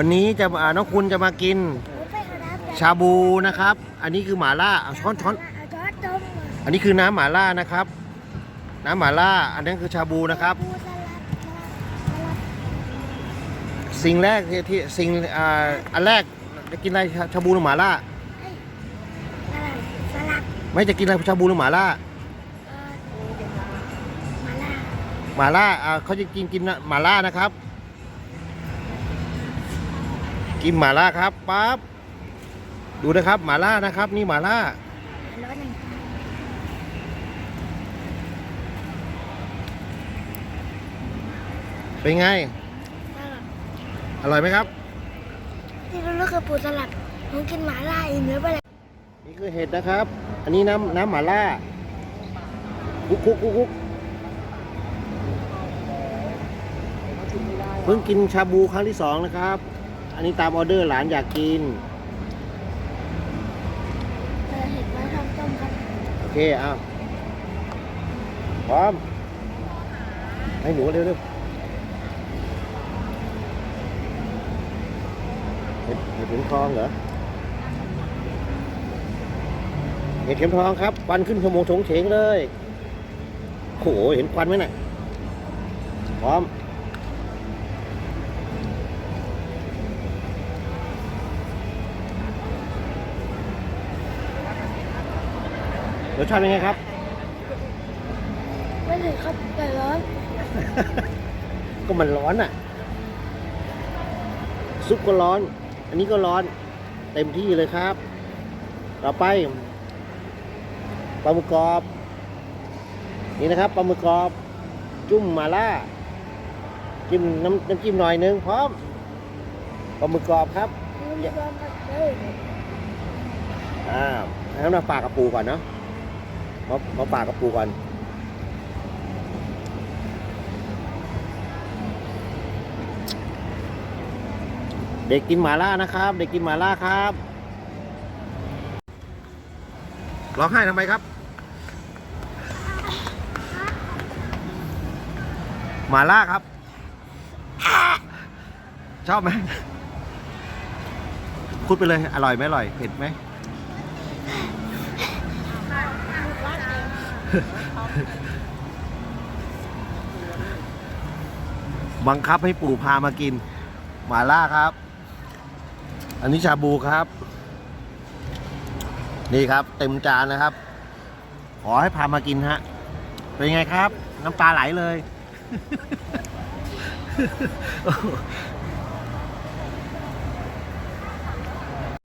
วันนี้จะอ่าน้องคุณจะมากินผมไปหาน้ำชาบูนะครับ อันนี้คือหมาล่าเอาช้อนช้อนเอาช้อนดมอันนี้คือน้ำหมาล่านะครับ น้ำหมาล่า อันนั้นคือชาบูนะครับปูสลัดสลัดสลัดสิ่งแรกที่ที่สิ่งอ่าอันแรกจะกินอะไรชาชาบูหรือหมาล่าเอ้ยสลัดสลัดไม่จะกินอะไรชาบูหรือหมาล่าเอ่อมาล่า หมาล่าอ่าเขาจะกินกินหมาล่านะครับ กินหมาล่าครับปั๊บดูนะครับหมาล่านะครับ นี่หมาล่าร้อนหนึ่งเป็นไงสลัดอร่อยไหมครับที่รู้ๆคือปูสลัดผมกินหมาล่าอีกเนื้อไปเลยนี่คือเห็ดนะครับ อันนี้น้ำน้ำหมาล่าคุกคุกคุกคุกเพิ่งกินชาบูครั้งที่สองนะครับ อันนี้ตามออเดอร์หลานอยากกิน เออเห็ดไว้ทำต้มครับโอเคเอาพร้อม ให้หนูเร็วเร็วเห็ดเห็ดเข็มทองเหรอ เห็ดเข็มทองครับควันขึ้นขโมงโฉงเฉงเลย โอ้โห เห็นควันไหมน่ะพร้อม รสชาติเป็นไงครับ ไม่ถึงครับแต่ร้อนก็มันร้อนอะ ซุปก็ร้อน อันนี้ก็ร้อน เต็มที่เลยครับ ต่อไปปลาหมึกกรอบ นี่นะครับปลาหมึกกรอบ จุ่มมาล่า จิ้มน้ำน้ำจิ้มหน่อยนึงพร้อมปลาหมึกกรอบครับนี่ร้อนครับเลยอ่าให้น้ำมาฝากกับปูก่อนเนาะ มามาฝากกับปูก่อนเด็กกินหมาล่านะครับ เด็กกินหมาล่าครับร้องไห้ทำไมครับ หมาล่าครับ ชอบไหมพูดไปเลย อร่อยไหมอร่อย เผ็ดไหม บังคับให้ปู่พามากิน หมาล่าครับ อันนี้ชาบูครับ นี่ครับ เต็มจานนะครับ ขอให้พามากินฮะ เป็นไงครับ น้ำตาไหลเลย